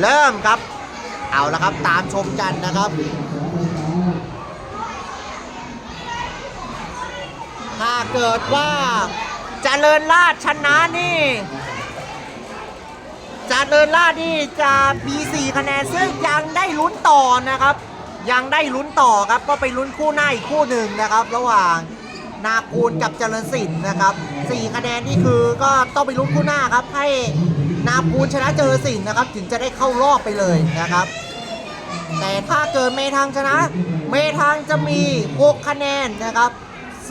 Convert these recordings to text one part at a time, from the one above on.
เริ่มครับ เอาละครับตามชมกันนะครับถ้าเกิดว่าเจริญราชชนะนี่เจริญราชนี่จะมี4คะแนนซึ่งยังได้ลุ้นต่อนะครับ ยังได้ลุ้นต่อครับก็ไปลุ้นคู่หน้าอีกคู่หนึ่งนะครับ ระหว่างนาคูลกับเจริญสินนะครับ4คะแนนนี่คือก็ต้องไปลุ้นคู่หน้าครับให้ นาคูลชนะเจริญสินนะครับ ถึงจะได้เข้ารอบไปเลยนะครับ แต่ถ้าเกิดเมทางชนะ เมทางจะมี 6 คะแนนนะครับ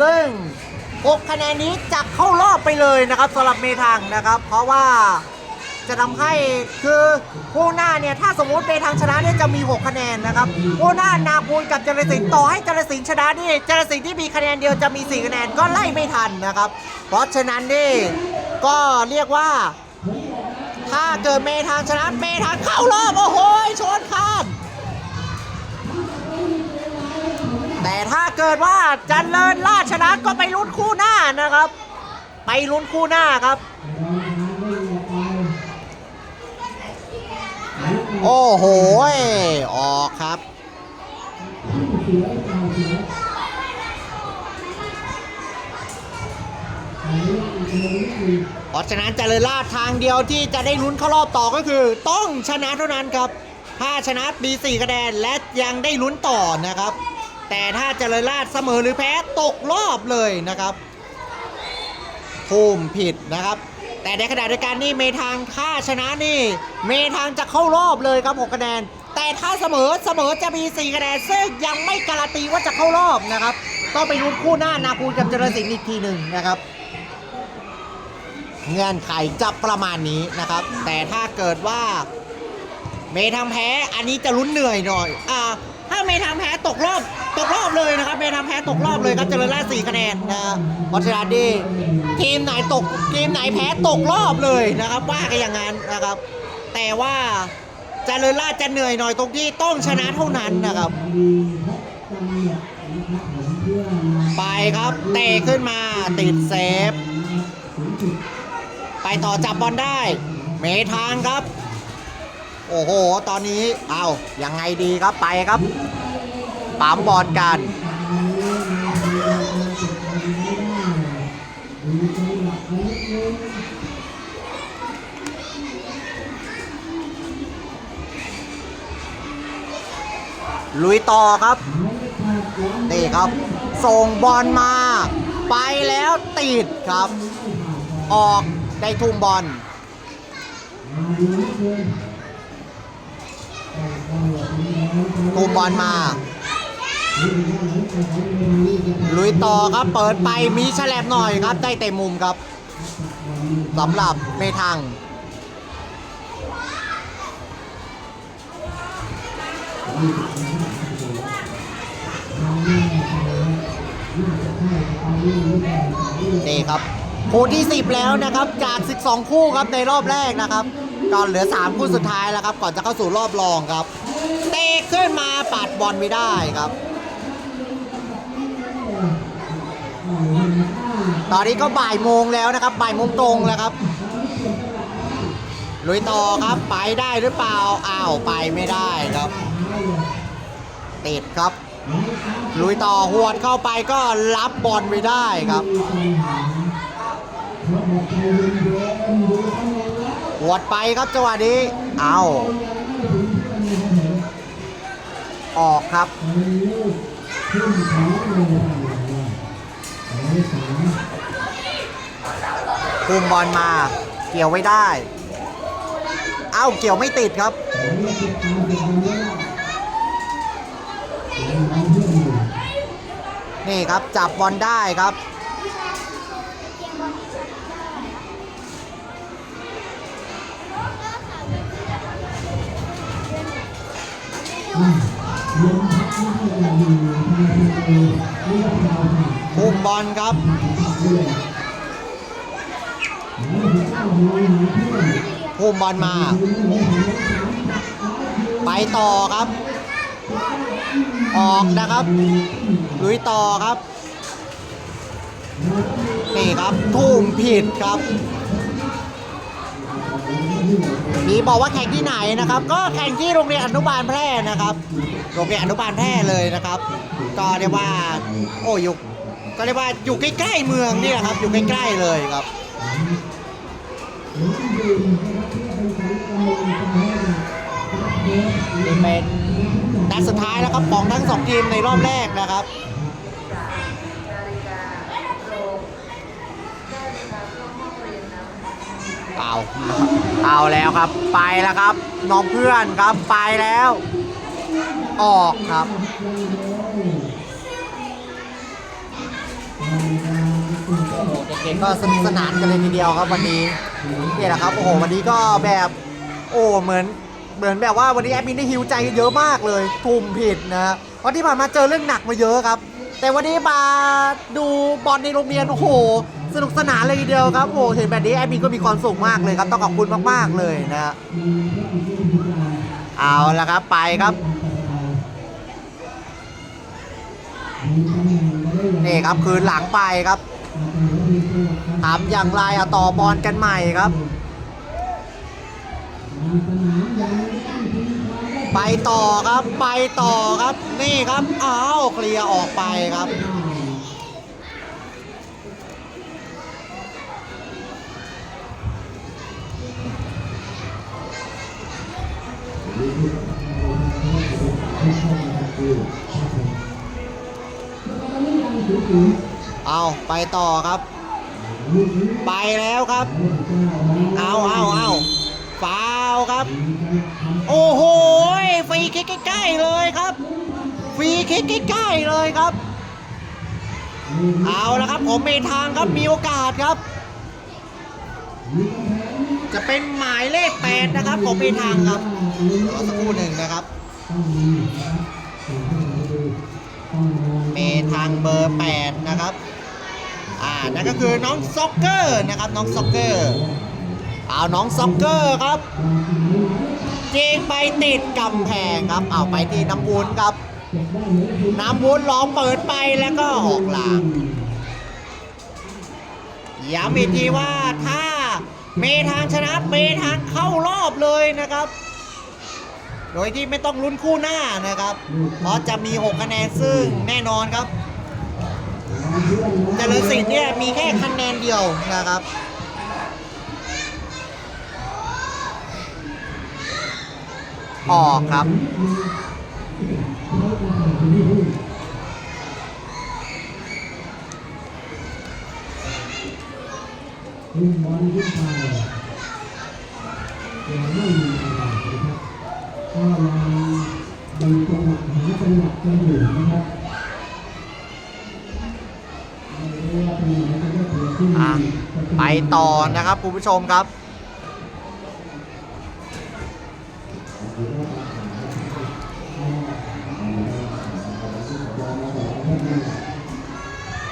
ซึ่ง 6 คะแนนนี้จะเข้ารอบไปเลยนะครับสำหรับเมทางนะครับ เพราะว่าจะทำให้คือคู่หน้าเนี่ยถ้าสมมติเมทางชนะเนี่ยจะมี 6 คะแนนนะครับคู่หน้านาปูนกับเจรสินต่อให้เจรสินชนะนี่เจรสินที่มีคะแนนเดียวจะมี 4 คะแนนก็ไล่ไม่ทันนะครับ เพราะฉะนั้นนี่ก็เรียกว่า ถ้าเกิดเมทางชนะเมทางเข้ารอบ โอ้โหชนคานแต่ถ้าเกิดว่าจันเลินราชนะก็ไปลุ้นคู่หน้านะครับ ไปลุ้นคู่หน้าครับ โอ้โห ออกครับ เพราะฉะนั้นเจริญราชทางเดียวที่จะได้ลุ้นเข้ารอบต่อก็คือ ต้องชนะเท่านั้นครับ ถ้าชนะมี4คะแนนและยังได้ลุ้นต่อนะครับ แต่ถ้าเจริญราชเสมอหรือแพ้ตกรอบเลยนะครับภูมิผิดนะครับ แต่ในขณะเดียวกันนี่เมทางค่าชนะนี่ เมทางจะเข้ารอบเลยครับ6คะแนน แต่ถ้าเสมอเสมอจะมี4คะแนนซึ่งยังไม่การันตีว่าจะเข้ารอบนะครับ ต้องไปลุ้นคู่หน้านาคูกับเจริญสิงห์อีกทีหนึ่งนะครับ เงื่อนไขจะประมาณนี้นะครับ แต่ถ้าเกิดว่า เมย์ทางแพ้อันนี้จะลุ้นเหนื่อยหน่อยอ่าถ้าเมย์ทางแพ้ตกรอบตกรอบเลยนะครับ เมย์ทางแพ้ตกรอบเลยครับเจริญราชสี่คะแนนนะครับเพราดิทีมไหนตกทีมไหนแพ้ตกรอบเลยนะครับว่ากันอย่างนั้นนะครับ แต่ว่าเจริญราชจะเหนื่อยหน่อยตรงที่ต้องชนะเท่านั้นนะครับ ไปครับเตะขึ้นมาติดเซฟ ต่อจับบอลได้ เมทางครับ โอ้โห ตอนนี้เอายังไงดีครับไปครับปั๊มบอลกัน ลุยต่อครับ นี่ครับ ส่งบอลมา ไปแล้วติดครับ ออก ได้ทุ่มบอลทุ่มบอลมา ลุยต่อครับเปิดไปมีแฉลบหน่อยครับได้เต็มมุมครับสำหรับเมทังนี่ครับ คู่ที่ 10 แล้วนะครับ จาก 12 คู่ครับในรอบแรกนะครับก็เหลือ 3 คู่สุดท้ายแล้วครับ ก่อนจะเข้าสู่รอบรองครับ เตะขึ้นมาปัดบอลไม่ได้ครับ ตอนนี้ก็บ่ายโมงแล้วนะครับ บ่ายโมงตรงแล้วครับลุยต่อครับ ไปได้หรือเปล่า อ้าว ไปไม่ได้ครับ ติดครับลุยต่อหวดเข้าไปก็รับบอลไม่ได้ครับ หวดไปครับจังหวะนี้ เอาออกครับคุมบอลมา เกี่ยวไว้ได้ เอ้า เกี่ยวไม่ติดครับ นี่ครับจับบอลได้ครับ คุมบอลครับคุมบอลมา ไปต่อครับ ออกนะครับลุยต่อครับ นี่ครับทุ่มผิดครับ มีบอกว่าแข่งที่ไหนนะครับ ก็แข่งที่โรงเรียนอนุบาลแพร่นะครับ โรงเรียนอนุบาลแพร่เลยนะครับ ก็เรียกว่า โอ้ยู่ก็เรียกว่าอยู่ใกล้ๆเมืองนี่แหละครับ อยู่ใกล้ๆเลยครับนี่เป็นนัดสุดท้ายแล้วครับของทั้งสองทีมในรอบแรกนะครับ เอาเอาแล้วครับ ไปแล้วครับ น้องเพื่อนครับไปแล้ว ออกครับเด็กๆก็สนุกสนานกันเลยทีเดียวครับวันนี้นี่แหละครับโอ้โหวันนี้ก็แบบโอ้เหมือนเหมือนแบบว่าวันนี้แอดมินได้ฮิวใจเยอะมากเลยทุ่มผิดนะเพราะที่ผ่านมาเจอเรื่องหนักมาเยอะครับ แต่วันนี้มาดูบอลในโรงเรียนโอ้โห สนุกสนานเลยทีเดียวครับโอ้โหเห็นแบบนี้แอดมินก็มีความสุขมากเลยครับต้องขอบคุณมากๆเลยนะฮะเอาละครับไปครับนี่ครับคืนหลังไปครับทำอย่างไรอะต่อบอลกันใหม่ครับ ไปต่อครับไปต่อครับนี่ครับอ้าวเคลียร์ออกไปครับ เอาไปต่อครับ ไปแล้วครับ เอาเอาเอาฟาวครับ โอ้โหฟรีคิกใกล้ๆเลยครับฟรีคิกใกล้ๆเลยครับ เอาละครับผมมีทางครับมีโอกาสครับ จะเป็นหมายเลขแปดนะครับ ผมมีทางครับรอสักครู่หนึ่งนะครับเมทางเบอร์8นะครับ อ่านั่นก็คือน้องซ็อกเกอร์นะครับน้องซ็อกเกอร์เอาน้องซ็อกเกอร์ครับจิงไปติดกำแพงครับเอาไปที่น้ำวุ้นครับ น้ำวุ้นลองเปิดไปแล้วก็ออกหลังย้ำอีกทีว่าถ้าเมทางชนะเมทางเข้ารอบเลยนะครับ โดยที่ไม่ต้องลุ้นคู่หน้านะครับ เพราะจะมี 6 คะแนนซึ่งแน่นอนครับ เจริญสิทธิ์เนี่ยมีแค่คะแนนเดียวนะครับออกครับรุ่นบอลรุ่นชายยังไม่มีอะไรนะครับก็ยังดูจังหวะหาจังหวะกันอยู่นะครับ อะไปต่อนะครับคุณผู้ชมครับ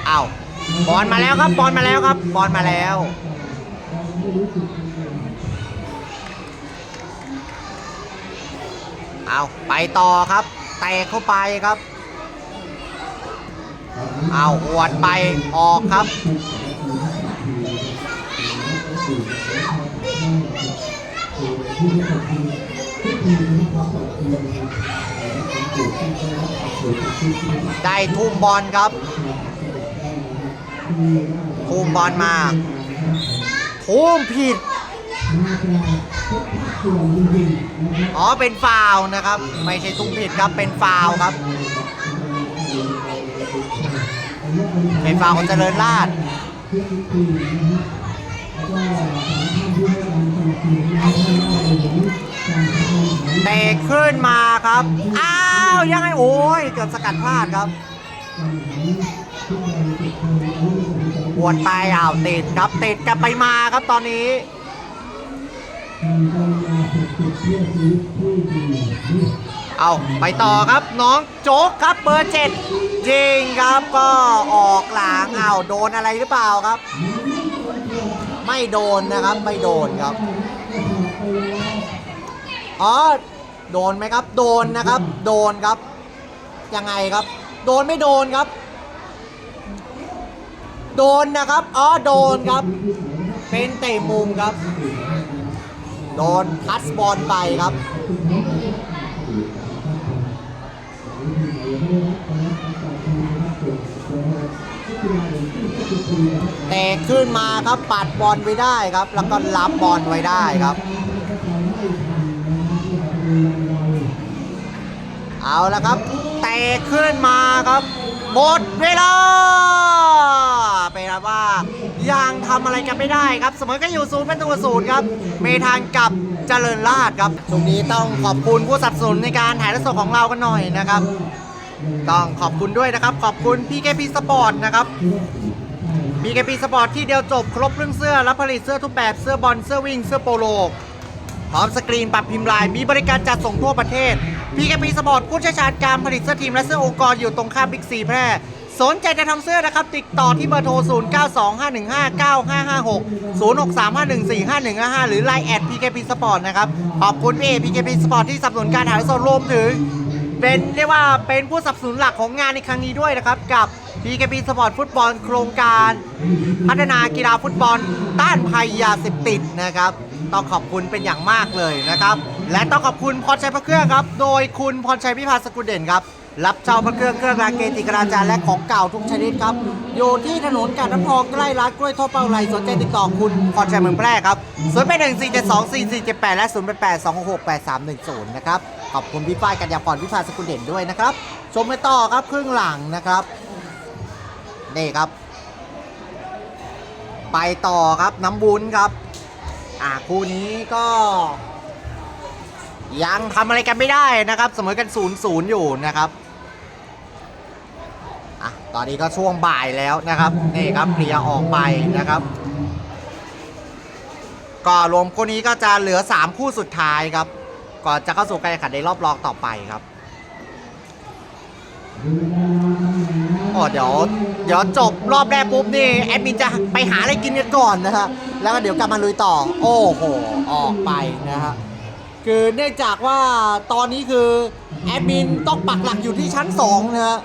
เอาบอลมาแล้วครับบอลมาแล้วครับบอลมาแล้วเอาไปต่อครับเตะเข้าไปครับเอาอวดไปออกครับ ได้ทุ่มบอลครับ ทุ่มบอลมาทุ่มผิด อ๋อเป็นฟาวนะครับ ไม่ใช่ทุ่มผิดครับเป็นฟาวครับ เป็นฟาวของเจริญราช เตะขึ้นมาครับ อ้าว ยังไง โอ้ย เกือบสกัดพลาดครับปวดไปอ้าวติดครับติดกันไปมาครับตอนนี้เอาไปต่อครับน้องโจ๊กครับเบอร์เจ็ดจริงครับก็ออกหลังเอาโดนอะไรหรือเปล่าครับ ไม่โดนนะครับ ไม่โดนครับ อ๋อ โดนไหมครับ โดนนะครับ โดนครับ ยังไงครับ โดนไม่โดนครับ โดนนะครับ อ๋อ โดนครับ เป็นเตะมุมครับ โดนทัชบอลไปครับ เตะขึ้นมาครับปัดบอลไว้ได้ครับ แล้วก็รับบอลไว้ได้ครับ เอาละครับเตะขึ้นมาครับหมดเวลาเป็นว่ายังทำอะไรกันไม่ได้ครับ เสมอกันอยู่ศูนย์เป็นตัวศูนย์ครับเมทานกับเจริญราษฎร์ครับช่วงนี้ต้องขอบคุณผู้สนับสนุนในการถ่ายทอดสดของเรากันหน่อยนะครับ ต้องขอบคุณด้วยนะครับ ขอบคุณ PKP Sport นะครับ PKP Sport ที่เดียวจบครบเรื่องเสื้อรับผลิตเสื้อทุกแบบเสื้อบอลเสื้อวิ่งเสื้อโปโลพร้อมสกรีนปรับพิมพ์ลายมีบริการจัดส่งทั่วประเทศ PKP Sport ผู้เชี่ยวชาญการผลิตเสื้อทีมและเสื้อองค์กรอยู่ตรงข้ามบิ๊กซีแพร่สนใจจะทำเสื้อนะครับ ติดต่อที่เบอร์โทร 0925159556 0635145155 หรือ Line แอด PKP Sport นะครับ ขอบคุณพี่ PKP Sport ที่สนับสนุนการถ่ายทอดสดรวมถึง เป็นเรียกว่าเป็นผู้สนับสนุนหลักของงานในครั้งนี้ด้วยนะครับกับ PKP Sport ฟุตบอลโครงการพัฒนากีฬาฟุตบอลต้านภัยยาเสพติดนะครับ ต้องขอบคุณเป็นอย่างมากเลยนะครับ และต้องขอบคุณพรชัยพระเครื่องครับ โดยคุณพรชัยพิพาสกุลเด่นครับรับเช่าพระเครื่องเครื่องรางเกจิกราจารย์และของเก่าทุกชนิดครับ อยู่ที่ถนนกาดน้ำพองใกล้ร้านกล้วยทอดเป้าไรสนใจติดต่อคุณพรชัยเมืองแพร่ครับ0 8 1 4 7 2 4 4 7 8และ0 8 8 2 6 8 3 1 0นะครับ ขอบคุณพี่ฝ้ายกัญญาพรพิพาสกุลเด่นด้วยนะครับ ชมไปต่อครับครึ่งหลังนะครับ นี่ครับ ไปต่อครับน้ำบุญครับ อ่าคู่นี้ก็ ยังทำอะไรกันไม่ได้นะครับ เสมอกัน0ูนย์ศูนย์อยู่นะครับอะตอนนี้ก็ช่วงบ่ายแล้วนะครับ นี่ครับเคลียร์ออกไปนะครับ ก็รวมคู่นี้ก็จะเหลือ 3 คู่สุดท้ายครับ ก่อนจะเข้าสู่การแข่งขันในรอบรองต่อไปครับ อ๋อเดี๋ยวเดี๋ยวจบรอบแรกปุ๊บนี่แอดมินจะไปหาอะไรกินกันก่อนนะฮะแล้วก็เดี๋ยวกลับมาลุยต่อ โอ้โหออกไปนะฮะคือเนื่องจากว่าตอนนี้คือแอดมินต้องปักหลักอยู่ที่ชั้น2นะฮะ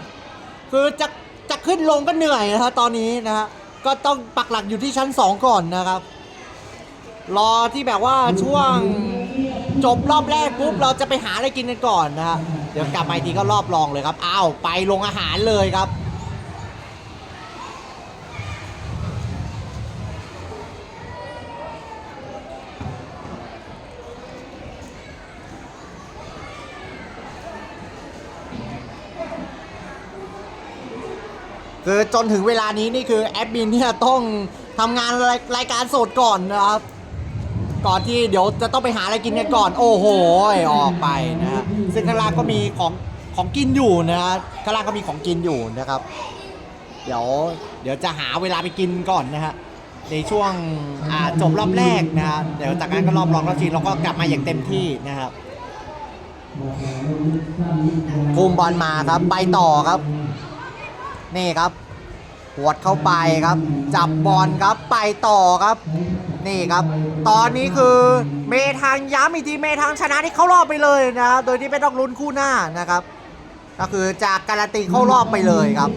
คือจะจะขึ้นลงก็เหนื่อยนะฮะตอนนี้นะฮะก็ต้องปักหลักอยู่ที่ชั้น 2 ก่อนนะครับ รอที่แบบว่าช่วงจบรอบแรกปุ๊บเราจะไปหาอะไรกินกันก่อนนะฮะเดี๋ยวกลับมาทีก็รอบรองเลยครับอ้าวไปลงอาหารเลยครับ คือจนถึงเวลานี้นี่คือแอดมินเนี่ยต้องทำงานรายรายการสดก่อนนะครับ ก่อนที่เดี๋ยวจะต้องไปหาอะไรกินกันก่อน โอ้โหออกไปนะฮะซึ่งข้างล่างก็มีของของกินอยู่นะฮะข้างล่างก็มีของกินอยู่นะครับ เดี๋ยวเดี๋ยวจะหาเวลาไปกินก่อนนะฮะในช่วงอ่าจบรอบแรกนะฮะเดี๋ยวจากนั้นก็รอบรองรอบชิงเราก็กลับมาอย่างเต็มที่นะครับกุมบอลมาครับ ไปต่อครับ นี่ครับหวดเข้าไปครับ จับบอลครับไปต่อครับ นี่ครับ ตอนนี้คือเมทางย้ำอีกทีเมทางชนะที่เข้ารอบไปเลยนะครับ โดยที่ไม่ต้องลุ้นคู่หน้านะครับ ก็คือจากการันตีเข้ารอบไปเลยครับ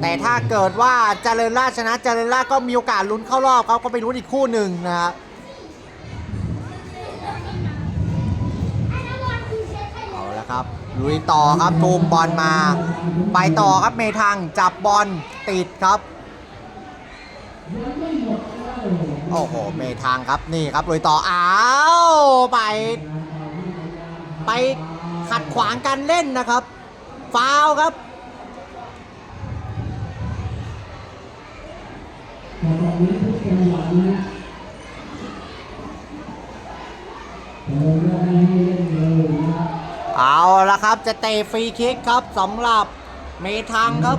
แต่ถ้าเกิดว่าเจริญราชนะเจริญราชก็มีโอกาสลุ้นเข้ารอบครับก็ไปลุ้นอีกคู่หนึ่งนะครับ ลุยต่อครับตูมบอลมา ไปต่อครับเมทังจับบอลติดครับโอ้โหเมทังครับนี่ครับลุยต่ออ้าวไป ไปขัดขวางการเล่นนะครับ ฟาวครับแต่ตอนนี้ทุกจังหวะนี้เรา เอาละครับจะเตะฟรีคิกครับสำหรับเมทังครับ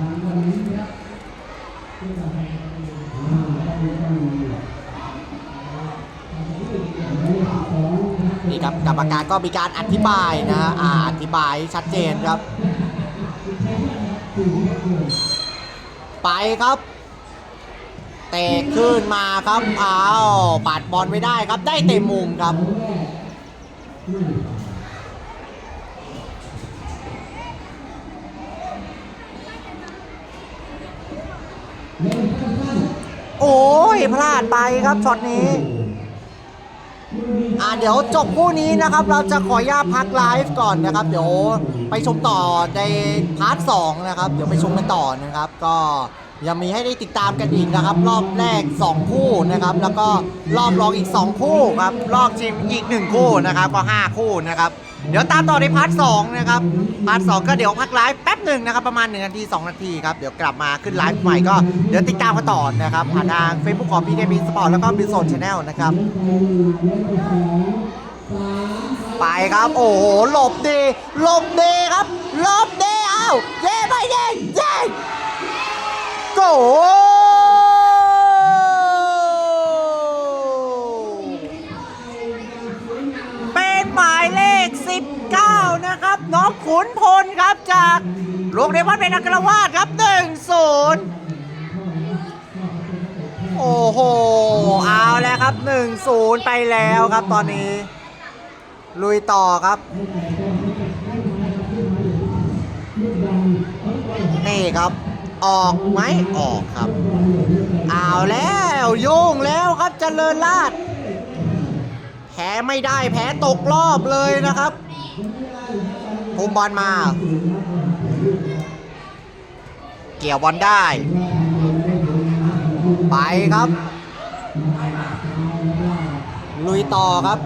นี่ครับกรรมการก็มีการอธิบายนะฮะอ่าอธิบายชัดเจนครับ ไปครับเตะขึ้นมาครับอ้าวปัดบอลไม่ได้ครับได้เต็มมุมครับ พลาดไปครับช็อตนี้ อ่าเดี๋ยวจบคู่นี้นะครับ เราจะขออนุญาตพักไลฟ์ก่อนนะครับ เดี๋ยวไปชมต่อในพาร์ทสองนะครับ เดี๋ยวไปชมกันต่อนะครับ ก็ยังมีให้ได้ติดตามกันอีกนะครับ รอบแรก 2 คู่นะครับ แล้วก็รอบรองอีก 2 คู่ครับ รอบชิงอีก 1 คู่นะครับ ก็ 5 คู่นะครับ เดี๋ยวตามต่อในพาร์ทสองนะครับ พาร์ทสองก็เดี๋ยวพักไลฟ์แป๊บหนึ่งนะครับ ประมาณ1นาที 2 นาทีครับ เดี๋ยวกลับมาขึ้นไลฟ์ใหม่ก็เดี๋ยวติดตามกันต่อนะครับ ผ่านทาง Facebook ของ PKB Sport แล้วก็ b i z z o n Channel นะครับ ไปครับ โอ้โหหลบดีหลบดีครับหลบดีเอาเย่ไปเย่เย่โก หมายเลข 19 นะครับ น้องขุนพลครับจากโรงเรียนวัดเป็นอัครวาสครับ1-0โอ้โห เอาแล้วครับ 1-0 ไปแล้วครับตอนนี้ ลุยต่อครับ นี่ครับ ออกไหมออกครับ เอาแล้วยงแล้วครับเจริญราดแพ้ไม่ได้แพ้ตกรอบเลยนะครับภูมบอลมา เกี่ยวบอลได้ ไปครับ ลุยต่อครับ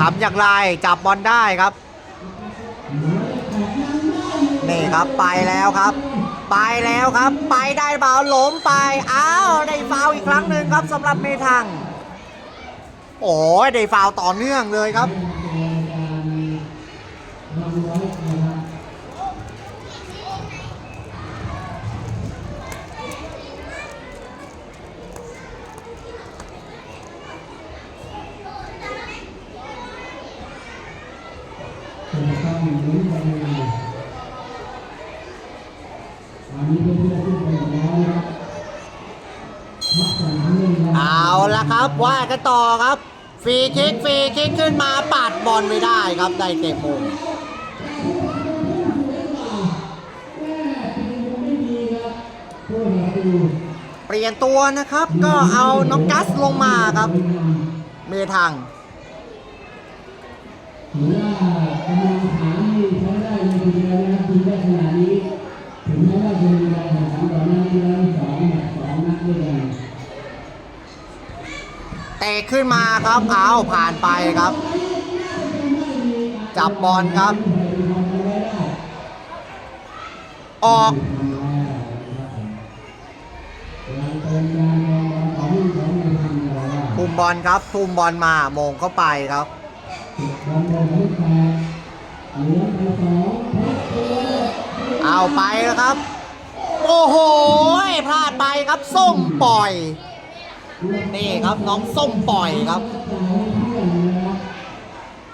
ทำอย่างไรจับบอลได้ครับ นี่ครับไปแล้วครับ ไปแล้วครับ ไปได้เปล่าหลมไป อ้าว ได้ฟาวอีกครั้งหนึ่งครับสำหรับเมทัง โอ้ยได้ฟาวต่อเนื่องเลยครับ เอาละครับว่ากันต่อครับ ฟรีคิกฟรีคิกขึ้นมาปัดบอลไม่ได้ครับได้เตะมุมเปลี่ยนตัวนะครับก็เอาน้องกัสลงมาครับ เมทัง ถือว่ากำลังฐานนี่ใช้ได้เลยทีเดียวนะครับทีมได้ขนาดนี้ถึงแม้ว่าจะมีการแข่งขันก่อนหน้านี้แล้วสองแมตช์สองนัดด้วยกัน เตะขึ้นมาครับเอาผ่านไปครับ จับบอลครับ ออกทุ่มบอลครับทุ่มบอลมาโมงเข้าไปครับเอาไปแล้วครับ โอ้โหพลาดไปครับ ส้มปล่อย นี่ครับน้องส้มปล่อยครับ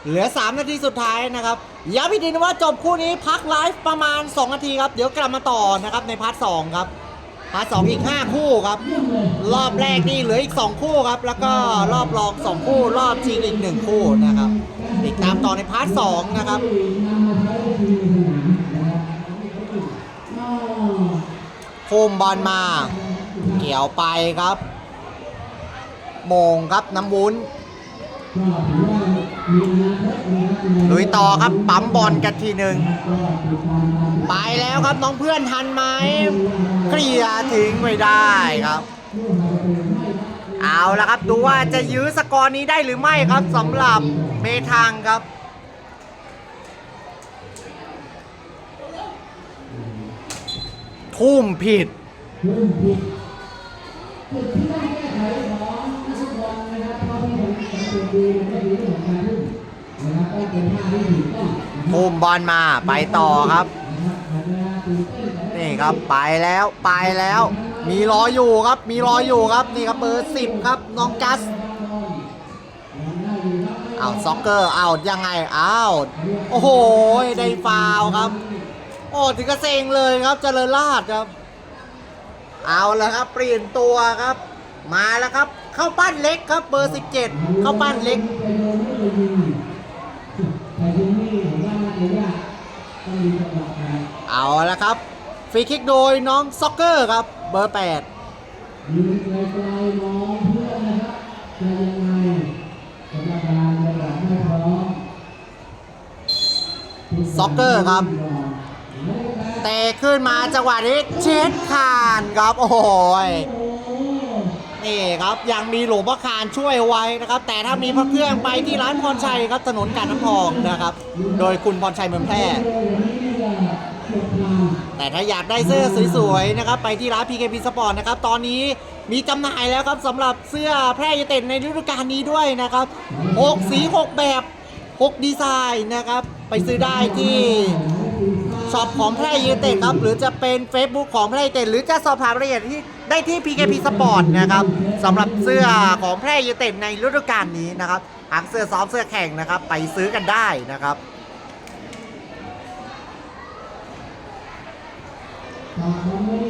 เหลือ 3 นาทีสุดท้ายนะครับย้ำอีกทีนะว่าจบคู่นี้พักไลฟ์ประมาณ 2 นาทีครับ เดี๋ยวกลับมาต่อนะครับในพาร์ทสครับพาร์ทสอีก 5 คู่ครับ รอบแรกนี่เหลืออีก 2 คู่ครับ แล้วก็รอบรอง 2 คู่ รอบชิงอีก 1 คู่นะครับติดตามต่อในพาร์ทสนะครับฟูมบอลมา เกี่ยวไปครับ โมงครับน้ำวุ้นลุยต่อครับปั๊มบอลกันทีหนึ่งไปแล้วครับน้องเพื่อนทันไหมเคลียร์ทิ้งไม่ได้ครับ เอาละครับดูว่าจะยื้อสกอร์นี้ได้หรือไม่ครับสำหรับเมทังครับทุ่มผิด ทุ่มบอลมาไปต่อครับ นี่ครับไปแล้วไปแล้ว มีรออยู่ครับ มีรออยู่ครับนี่ครับเบอร์สิบครับน้องกัสเอาซ็อกเกอร์เอายังไงเอาโอ้โหได้ฟาวครับ โอ้ถึงกระเซงเลยครับเจริญราชครับ เอาแล้วครับเปลี่ยนตัวครับ มาแล้วครับ ข้าปั้นเล็กครับเบอร์ 17 เข้าปั้นเล็กเอาละครับฟรีคิกโดยน้องซ็อกเกอร์ครับเบอร์ 8ยืดซ็อกเกอร์ครับเตะขึ้นมาจังหวะนี้เช็ดผ่านครับ โอ้ย นี่ครับยังมีหลวงพ่อคานช่วยไว้นะครับ แต่ถ้ามีพระเครื่องไปที่ร้านพรชัยครับถนนการน้ำทองนะครับ โดยคุณพรชัยเมืองแพร่แต่ถ้าอยากได้เสื้อสวยๆนะครับ ไปที่ร้าน PKP Sport นะครับ ตอนนี้มีจำหน่ายแล้วครับสำหรับเสื้อแพร่ยูเต็ดในฤดูกาลนี้ด้วยนะครับ6สี 6 แบบ 6 ดีไซน์นะครับ ไปซื้อได้ที่ ช็อปของแพร่ยูเต็ดครับ หรือจะเป็น Facebook ของแพร่ยูเต็ดหรือจะสอบถามรายละเอียดที่ได้ที่ PKP Sport นะครับสำหรับเสื้อของแพร่ยูเต็ดในฤดูกาลนี้นะครับทั้งเสื้อซ้อมเสื้อแข่งนะครับ ไปซื้อกันได้นะครับ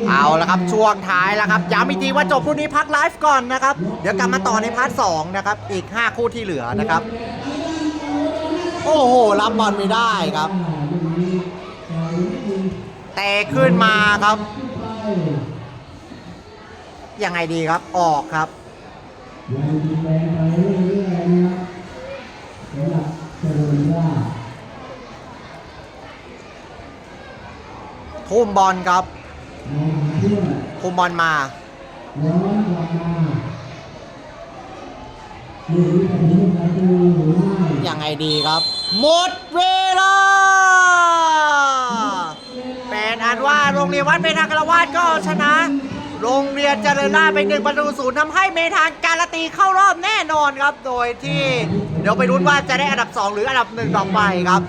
เอาละครับช่วงท้ายแล้วครับย้ำอีกทีว่าจบคู่นี้พักไลฟ์ก่อนนะครับ เดี๋ยวกลับมาต่อในพาร์ทสองนะครับ อีก 5 คู่ที่เหลือนะครับ โอ้โห รับบอลไม่ได้ครับ เตะขึ้นมาครับ ยังไงดีครับออกครับทุ่มบอลครับทุ่มบอลมายังไงดีครับ หมดเวลา เป็นอันว่าโรงเรียนวัดเมธากรวาดก็เอาชนะ โรงเรียนเจริญราษฎร์ไปหนึ่งประตูศูนย์ทำให้เมธาการันตีเข้ารอบแน่นอนครับ โดยที่เดี๋ยวไปรุ้นว่าจะได้อันดับ 2 หรืออันดับ1ต่อไปครับ